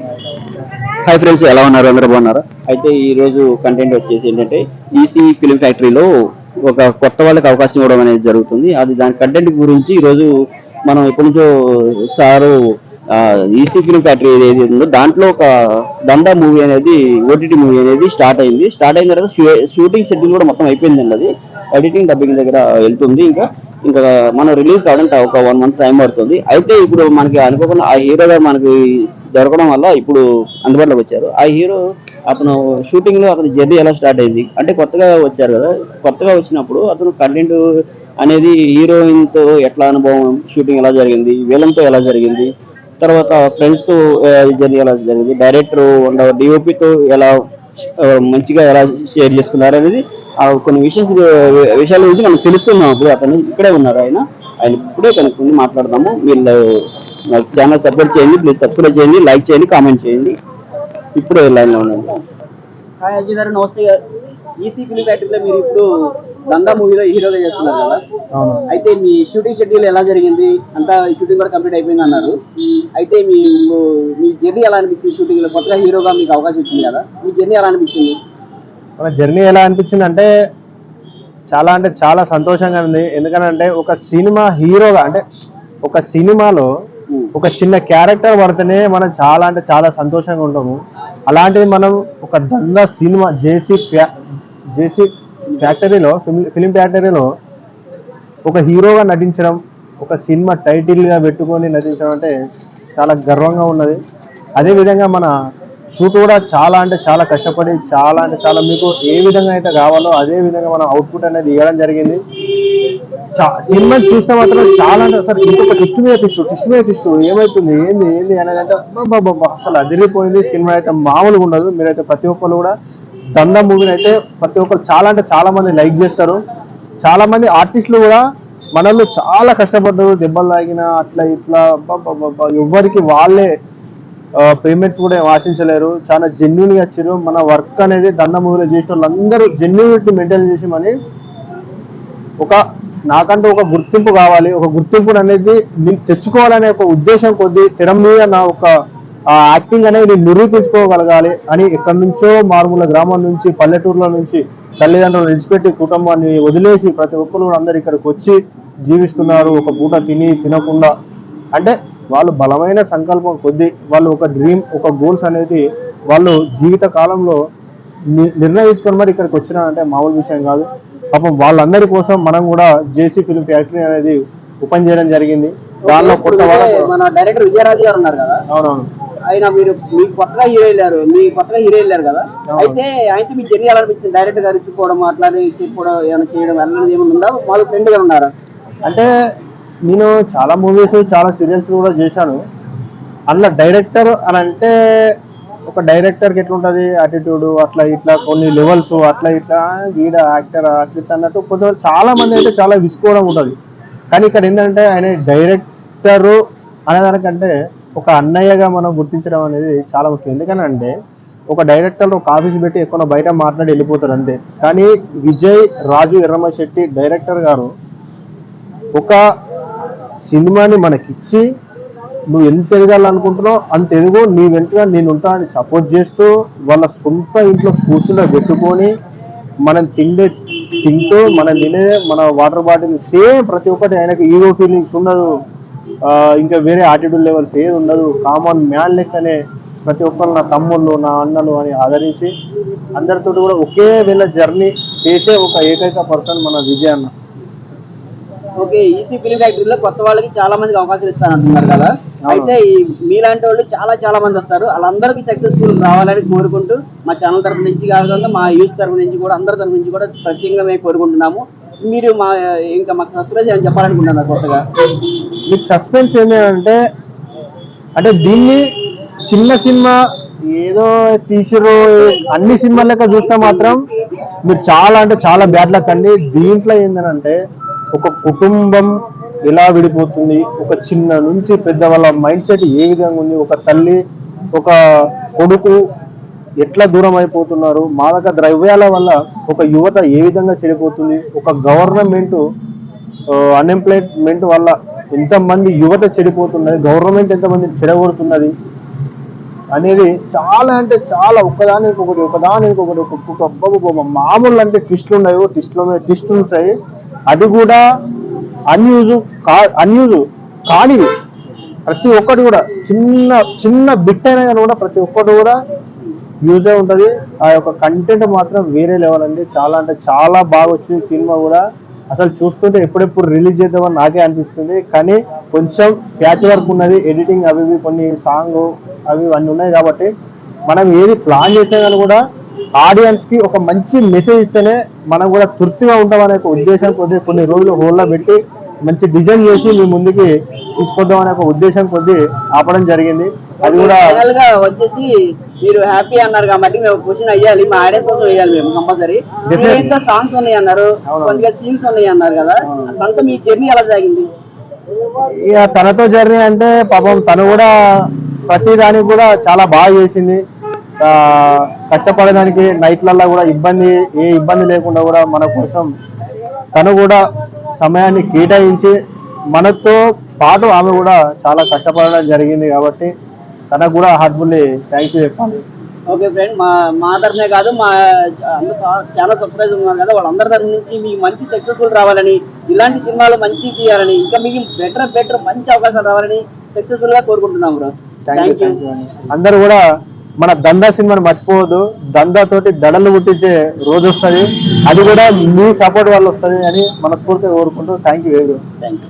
Hi friends ఎలా ఉన్నారు? అందరూ బాగున్నారా? అయితే ఈ రోజు కంటెంట్ వచ్చేసి ఏంటంటే ఈసీ ఫిలిం ఫ్యాక్టరీలో ఒక కొత్త వాళ్ళకి అవకాశం ఇవ్వడం అనేది జరుగుతుంది. అది దాని కంటెంట్ గురించి ఈ రోజు మనం ఎప్పటి నుంచో సారు ఈసీ ఫిలిం ఫ్యాక్టరీ ఏది ఉందో దాంట్లో ఒక దందా మూవీ అనేది ఓటీటీ మూవీ అనేది స్టార్ట్ అయింది. స్టార్ట్ అయిన తర్వాత షూటింగ్ షెడ్యూల్ కూడా మొత్తం అయిపోయిందండి అది. ఎడిటింగ్ డబ్బింగ్ దగ్గర వెళ్తుంది ఇంకా. ఇంకా మనం రిలీజ్ కావడానికి ఒక వన్ మంత్ టైం పడుతుంది. అయితే ఇప్పుడు మనకి అనుకోకుండా ఆ హీరోగా మనకి దొరకడం వల్ల ఇప్పుడు అందుబాటులోకి వచ్చారు. ఆ హీరో అతను షూటింగ్లో అతని జర్నీ ఎలా స్టార్ట్ అయింది? అంటే కొత్తగా వచ్చారు కదా కొత్తగా వచ్చినప్పుడు అతను కంటెంట్ అనేది హీరోయిన్తో ఎట్లా అనుభవం షూటింగ్ ఎలా జరిగింది విలన్తో ఎలా జరిగింది తర్వాత ఫ్రెండ్స్తో జర్నీ ఎలా జరిగింది డైరెక్టర్ డిఓపి డిఓపితో ఎలా మంచిగా ఎలా షేర్ చేసుకున్నారు అనేది ఆ కొన్ని విషయాలు విషయాల గురించి మనం తెలుసుకుందాం అప్పుడు. అతను ఇక్కడే ఉన్నారు ఆయన. ఆయన ఇప్పుడే కనుక్కొని మాట్లాడదాము. వీళ్ళు ఛానల్ సపోర్ట్ చేయండి ప్లీజ్ సబ్స్క్రైబ్ చేయండి లైక్ చేయండి కామెంట్ చేయండి. ఇప్పుడే లైన్లో ఉండండి హాయ్ అజయ్ గారు నమస్తే ఈసీ ఫిలిం ఫ్యాక్టరీలో మీరు ఇప్పుడు దందా మూవీలో హీరోగా చేస్తున్నారు కదా? అవును. అయితే మీ షూటింగ్ షెడ్యూల్ ఎలా జరిగింది? అంతా షూటింగ్ కూడా కంప్లీట్ అయిపోయింది అన్నారు. అయితే మీ మీ జర్నీ ఎలా అనిపించింది షూటింగ్లో? కొత్తగా హీరోగా మీకు అవకాశం ఇచ్చింది కదా? మీ జర్నీ ఎలా అనిపించింది? మన జర్నీ ఎలా అనిపించింది అంటే చాలా అంటే చాలా సంతోషంగా ఉంది. ఎందుకంటే ఒక సినిమా హీరోగా అంటే ఒక సినిమాలో ఒక చిన్న క్యారెక్టర్ పడితేనే మనం చాలా అంటే చాలా సంతోషంగా ఉంటాము. అలాంటిది మనం ఒక దంద సినిమా జేసీ ఫ్యా- జేసీ ఫ్యాక్టరీలో ఫిలిం ఫ్యాక్టరీలో ఒక హీరోగా నటించడం ఒక సినిమా టైటిల్గా పెట్టుకొని నటించడం అంటే చాలా గర్వంగా ఉన్నది. అదేవిధంగా మన షూట్ కూడా చాలా అంటే చాలా కష్టపడి చాలా అంటే చాలా మీకు ఏ విధంగా అయితే కావాలో అదే విధంగా మనం అవుట్పుట్ అనేది ఇవ్వడం జరిగింది. చా- సినిమా చూస్తే మాత్రం చాలా అంటే అసలు ఇంకొక ట్విస్ట్ మీద ట్విస్ట్ ట్విస్ట్ మీద ట్విస్ట్ ఏమైతుంది ఏంది ఏంది అనేది అంటే అసలు అదిరిపోయింది. సినిమా అయితే మామూలుగా ఉండదు. మీరైతే ప్రతి ఒక్కరు కూడా దంద మూవీని అయితే ప్రతి ఒక్కరు చాలా అంటే చాలా మంది లైక్ చేస్తారు. చాలా మంది ఆర్టిస్టులు కూడా మనల్ని చాలా కష్టపడ్డారు. దెబ్బలు తాగిన అట్లా ఇట్లా ఎవ్వరికి వాళ్ళే పేమెంట్స్ కూడా ఏం ఆశించలేరు. చాలా జెన్యున్గా ఇచ్చారు మన వర్క్ అనేది దంద మూవీలో చేసిన వాళ్ళందరూ జెన్యునిటీ మెయింటైన్ చేసామని ఒక నాకంటూ ఒక గుర్తింపు కావాలి. ఒక గుర్తింపు అనేది నేను తెచ్చుకోవాలనే ఒక ఉద్దేశం కొద్ది తెర మీద నా ఒక యాక్టింగ్ అనేది నిరూపించుకోగలగాలి అని ఎక్కడి నుంచో మారుమూల గ్రామం నుంచి పల్లెటూరుల నుంచి తల్లిదండ్రులు విడిచిపెట్టి కుటుంబాన్ని వదిలేసి ప్రతి ఒక్కరు అందరు ఇక్కడికి వచ్చి జీవిస్తున్నారు. ఒక పూట తిని తినకుండా. అంటే వాళ్ళు బలమైన సంకల్పం కొద్దీ వాళ్ళు ఒక డ్రీమ్ ఒక గోల్స్ అనేది వాళ్ళు జీవిత కాలంలో నిర్ణయించుకొని మరి ఇక్కడికి వచ్చిన అంటే మామూలు విషయం కాదు. పాపం వాళ్ళందరి కోసం మనం కూడా జేసీ ఫిల్మ్ ఫ్యాక్టరీ అనేది ఓపెన్ చేయడం జరిగింది. దానిలో కొత్త వాళ్ళ మన డైరెక్టర్ విజయరాజు గారు ఉన్నారు కదా? అవునవును. ఆయన మీరు మీకు కొత్తగా హీరో వెళ్ళారు మీ కొత్తగా హీరో వెళ్ళారు కదా. అయితే ఆయనతో మీ జర్నీ ఎలా అనిపించింది డైరెక్టర్ గారు ఇచ్చిపోవడం అట్లానే చెప్పడం ఏమైనా చేయడం అలాంటిది ఏమైనా ఉందా? మాకు ఫ్రెండ్గా ఉన్నారా? అంటే నేను చాలా మూవీస్ చాలా సీరియల్స్ కూడా చేశాను. అందులో డైరెక్టర్ అని అంటే ఒక డైరెక్టర్కి ఎట్లుంటుంది? యాటిట్యూడ్ అట్లా ఇట్లా కొన్ని లెవెల్స్ అట్లా ఇట్లా వీడ యాక్టర్ అట్లా ఇట్లా అన్నట్టు కొంత చాలా మంది అయితే చాలా విసుకోవడం ఉంటుంది. కానీ ఇక్కడ ఏంటంటే ఆయన డైరెక్టరు అనేదానికంటే ఒక అన్నయ్యగా మనం గుర్తించడం అనేది చాలా ముఖ్యం. ఎందుకనంటే ఒక డైరెక్టర్ ఒక ఆఫీస్ పెట్టి ఎక్కువ బయట మాట్లాడి వెళ్ళిపోతారు అంతే. కానీ విజయ్ రాజు ఎర్రమ్మ శెట్టి డైరెక్టర్ గారు ఒక సినిమాని మనకిచ్చి నువ్వు ఎంత ఎదగాలనుకుంటున్నావు అంత ఎదుగు నీ వెంటనే నేను ఉంటా అని సపోర్ట్ చేస్తూ వాళ్ళ సొంత ఇంట్లో కూర్చుని పెట్టుకొని మనం తిండే తింటూ మనం తినే మన వాటర్ బాటిల్ సేమ్ ప్రతి ఒక్కటి ఆయనకు ఈగో ఫీలింగ్స్ ఉండదు ఇంకా వేరే ఆటిట్యూడ్ లెవెల్స్ ఏది ఉండదు కామన్ మ్యాన్ లెక్కనే ప్రతి ఒక్కరు నా తమ్ముళ్ళు నా అన్నలు అని ఆదరించి అందరితో కూడా ఒకే వేళ జర్నీ చేసే ఒక ఏకైక పర్సన్ మన విజయ్ అన్న ఓకే ఈసీ ఫిలిం ఫ్యాక్టరీలో కొత్త వాళ్ళకి చాలా మందికి అవకాశాలు ఇస్తానంటున్నారు కదా. అయితే ఈ మీలాంటి వాళ్ళు చాలా చాలా మంది వస్తారు. వాళ్ళందరికీ సక్సెస్ఫుల్ రావాలని కోరుకుంటూ మా ఛానల్ తరఫు నుంచి కాకుండా మా యూత్ తరఫు నుంచి కూడా అందరి తరఫు నుంచి కూడా ప్రత్యేకంగా మేము కోరుకుంటున్నాము. మీరు మా ఇంకా మాకు సస్పెన్స్ అని చెప్పాలనుకుంటున్నారు కొత్తగా? మీకు సస్పెన్స్ ఏంటంటే అంటే దీన్ని చిన్న సినిమా ఏదో తీసిరు అన్ని సినిమాల లెక్క చూస్తే మాత్రం మీరు చాలా అంటే చాలా బ్యాడ్ లక్ అండి. దీంట్లో ఏంటంటే ఒక కుటుంబం ఎలా విడిపోతుంది ఒక చిన్న నుంచి పెద్ద వాళ్ళ మైండ్ సెట్ ఏ విధంగా ఉంది ఒక తల్లి ఒక కొడుకు ఎట్లా దూరం అయిపోతున్నారు మాదక ద్రవ్యాల వల్ల ఒక యువత ఏ విధంగా చెడిపోతుంది ఒక గవర్నమెంట్ అన్ఎంప్లాయ్మెంట్ వల్ల ఎంతమంది యువత చెడిపోతున్నది గవర్నమెంట్ ఎంతమంది చెడగొడుతున్నది అనేది చాలా అంటే చాలా ఒకదానికి ఒకటి ఒకదానికి ఒకటి ఒక్కొక్క మామూలు అంటే ట్విస్ట్లు ఉన్నాయి ట్విస్ట్లో మీద ఉంటాయి. అది కూడా అన్యూజ్ కా అన్యూజ్ కానివి. ప్రతి ఒక్కటి కూడా చిన్న చిన్న బిట్ అయినా కానీ కూడా ప్రతి ఒక్కటి కూడా యూజ్ అయి ఉంటుంది. ఆ యొక్క కంటెంట్ మాత్రం వేరే లెవెల్ అండి. చాలా అంటే చాలా బాగా వచ్చింది సినిమా కూడా. అసలు చూస్తుంటే ఎప్పుడెప్పుడు రిలీజ్ చేద్దామని నాకే అనిపిస్తుంది. కానీ కొంచెం ప్యాచ్ వర్క్ ఉన్నది ఎడిటింగ్ అవి ఇవి కొన్ని సాంగ్ అవి అన్నీ ఉన్నాయి కాబట్టి మనం ఏది ప్లాన్ చేస్తే కానీ కూడా ఆడియన్స్కి ఒక మంచి మెసేజ్ ఇస్తేనే మనం కూడా తృప్తిగా ఉంటాం అనే ఒక ఉద్దేశం కొద్ది కొన్ని రోజులు హోల్లో పెట్టి మంచి డిజైన్ చేసి మీ ముందుకి తీసుకొద్దాం అనే ఒక ఉద్దేశం కొద్ది ఆపడం జరిగింది అది కూడా వచ్చేసి మీరు హ్యాపీ అన్నారు కాబట్టి మేము క్వశ్చన్ అయ్యాలి మా ఆడియన్స్ కోసం వేయాలి మేము కంపల్సరీ. సాంగ్స్ ఉన్నాయి అన్నారు. కొద్దిగా సీన్స్ ఉన్నాయి అన్నారు కదా. అదంతా మీ జర్నీ ఎలా సాగింది ఇక తనతో జర్నీ అంటే పాపం తను కూడా ప్రతి దానికి కూడా చాలా బాగా చేసింది కష్టపడడానికి నైట్లల్లో కూడా ఇబ్బంది ఏ ఇబ్బంది లేకుండా కూడా మన కోసం తను కూడా సమయాన్ని కేటాయించి మనతో పాటు ఆమె కూడా చాలా కష్టపడడం జరిగింది కాబట్టి తనకు కూడా హార్ట్ఫుల్లీ థ్యాంక్స్ చెప్పాలి. ఓకే ఫ్రెండ్ మా మా తరఫునే కాదు మా చాలా సర్ప్రైజ్ ఉన్నారు కదా వాళ్ళందరి తరఫు నుంచి మీకు మంచి సక్సెస్ఫుల్ రావాలని ఇలాంటి సినిమాలు మంచి తీయాలని ఇంకా మీకు బెటర్ బెటర్ మంచి అవకాశాలు రావాలని సక్సెస్ఫుల్గా కోరుకుంటున్నాం బ్రో థ్యాంక్ యూ అందరూ కూడా మన దందా సినిమాని మర్చిపోవద్దు. దందా తోటి దడలు పుట్టించే రోజు వస్తుంది. అది కూడా మీ సపోర్ట్ వల్ల వస్తుంది అని మనస్ఫూర్తిగా కోరుకుంటూ థ్యాంక్ యూ థ్యాంక్ యూ